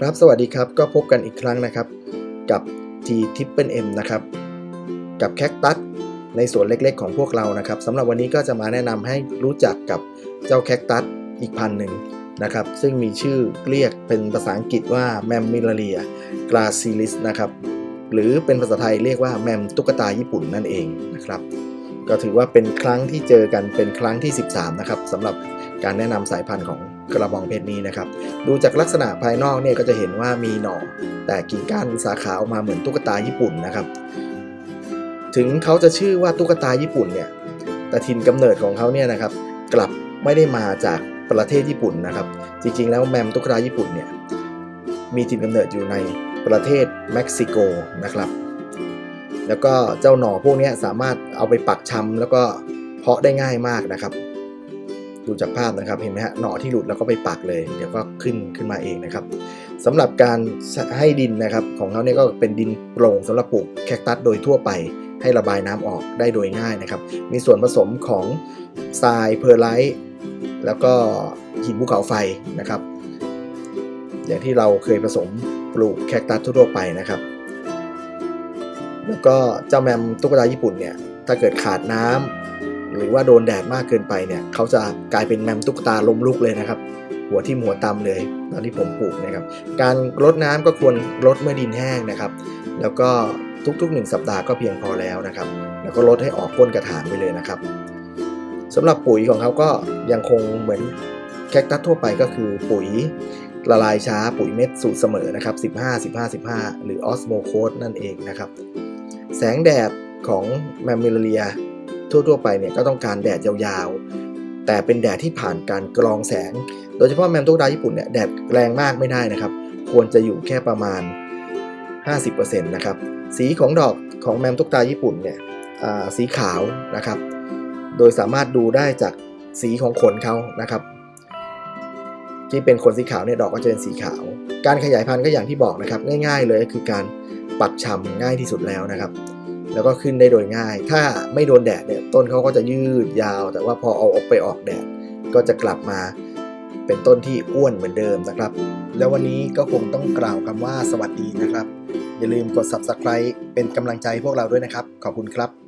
ครับสวัสดีครับก็พบกันอีกครั้งนะครับ กับ T t r i p l e M นะครับ กับแคคตัสในสวนเล็กๆ ของพวกเรานะครับสำหรับวันนี้ก็จะมาแนะนำให้รู้จักกับเจ้าแคคตัสอีกพันหนึ่งนะครับ ซึ่งมีชื่อเรียกเป็นภาษาอังกฤษว่าแมมมิลเลียกราซิลิสนะครับ หรือเป็นภาษาไทยเรียกว่าแมมตุ๊กตาญี่ปุ่นนั่นเองนะครับ ก็ถือว่าเป็นครั้งที่เจอกันเป็นครั้งที่ 13 นะครับสำหรับการแนะนำสายพันธุ์ของ กระบองเพชรนี้นะครับ ดูจากลักษณะภายนอกเนี่ยก็จะเห็นว่ามีหน่อ แต่กิ่งก้านสาขาออกมาเหมือนตุ๊กตาญี่ปุ่นนะครับ ถึงเขาจะชื่อว่าตุ๊กตาญี่ปุ่นเนี่ยแต่ถิ่นกำเนิดของเขาเนี่ยนะครับ กลับไม่ได้มาจากประเทศญี่ปุ่นนะครับ จริงๆ แล้วแมมตุ๊กตาญี่ปุ่นเนี่ยมีถิ่นกำเนิดอยู่ในประเทศเม็กซิโกนะครับ แล้วก็เจ้าหน่อพวกนี้สามารถเอาไปปักชำแล้วก็เพาะได้ง่ายมากนะครับ ดูจากภาพนะครับเห็นไหมฮะหน่อที่หลุดแล้วก็ไปปักเลย เดี๋ยวก็ขึ้นขึ้นมาเองนะครับสำหรับการให้ดินนะครับ ของเขาเนี่ยก็เป็นดินโปร่งสำหรับปลูกแคคตัสโดยทั่วไป ให้ระบายน้ำออกได้โดยง่ายนะครับ มีส่วนผสมของทรายเพอร์ไลท์แล้วก็หินภูเขาไฟนะครับ อย่างที่เราเคยผสมปลูกแคคตัสทั่วไปนะครับ แล้วก็เจ้าแมมตุ๊กตาญี่ปุ่นเนี่ยถ้าเกิดขาดน้ำ หรือว่าโดนแดดมากเกินไปเนี่ยเขาจะกลายเป็นแมมตุ๊กตาล้มลุกเลยนะครับ หัวที่หัวตำเลยตอนที่ผมปลูกนะครับ การรดน้ำก็ควรรดเมื่อดินแห้งนะครับ แล้วก็ทุกๆหนึ่งสัปดาห์ก็เพียงพอแล้วนะครับ แล้วก็ลดให้ออกก้นกระถางไปเลยนะครับสำหรับปุ๋ยของเขาก็ยังคงเหมือนแคคตัสทั่วไปก็คือปุ๋ยละลายช้าปุ๋ยเม็ดสูตรเสมอนะครับ 15 15 15 หรือออสโมโคสนั่นเองนะครับ แสงแดดของแมมมิลเลีย ทั่วๆไปเนี่ยก็ต้องการแดดยาวๆ แต่เป็นแดดที่ผ่านการกรองแสง โดยเฉพาะแมมตุ๊กตาญี่ปุ่นเนี่ยแดดแรงมากไม่ได้นะครับ ควรจะอยู่แค่ประมาณ 50%นะครับสีของดอกของแมมตุ๊กตาญี่ปุ่นเนี่ยสีขาวนะครับ โดยสามารถดูได้จากสีของขนเขานะครับ ที่เป็นขนสีขาวเนี่ยดอกก็จะเป็นสีขาว การขยายพันธุ์ก็อย่างที่บอกนะครับ ง่าย ๆ เลยคือการปักชำง่ายที่สุดแล้วนะครับ แล้วก็ขึ้นได้โดยง่าย ถ้าไม่โดนแดดเนี่ยต้นเขาก็จะยืดยาว แต่ว่าพอเอาออกไปออกแดด ก็จะกลับมาเป็นต้นที่อ้วนเหมือนเดิมนะครับ แล้ววันนี้ก็คงต้องกล่าวคำว่าสวัสดีนะครับ อย่าลืมกด subscribe เป็นกำลังใจพวกเราด้วยนะครับ ขอบคุณครับ